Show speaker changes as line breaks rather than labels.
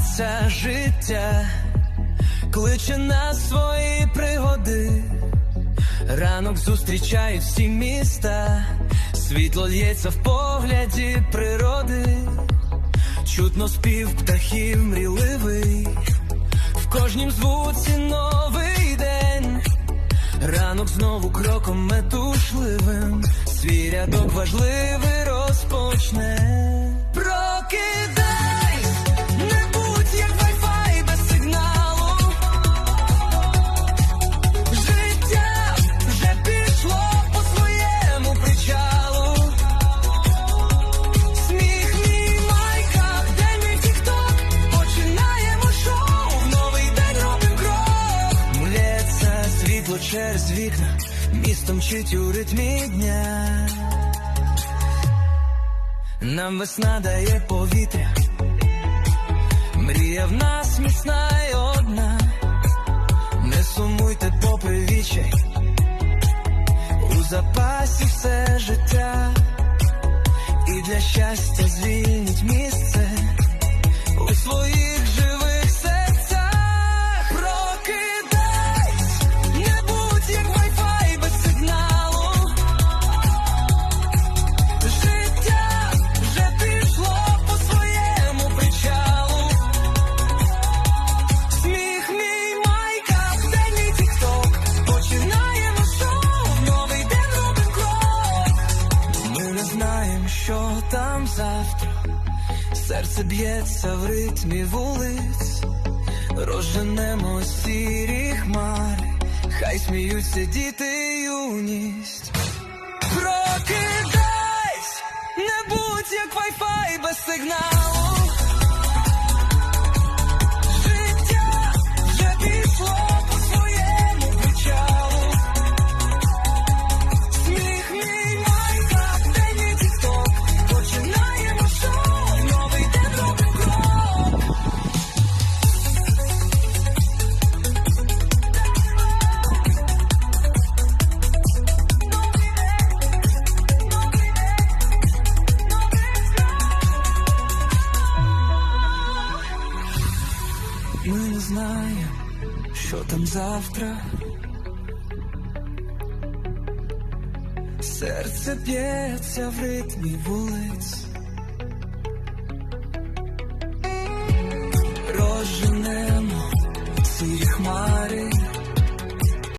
Усміхається життя, кличе на свої пригоди. Ранок зустрічають всі міста, світло лється в погляді природи, чутно спів птахів мріливий, в кожнім звуці новий день. Ранок знову кроком метушливим, свій рядок важливий розпочне. Через вікна, місто мчить у ритмі дня. Нам весна дає повітря, мрія в нас міцна й одна. Не сумуйте попри вічай, у запасі все життя, і для щастя звільніть місце там завтра. Серце б'ється в ритмі вулиць. Розженемо сірі хмари, хай сміються діти юність. Прокидайсь, не будь як вайфай без сигналу. Знаємо, що там завтра. Серце б'ється в ритмі вулиць. Хмари,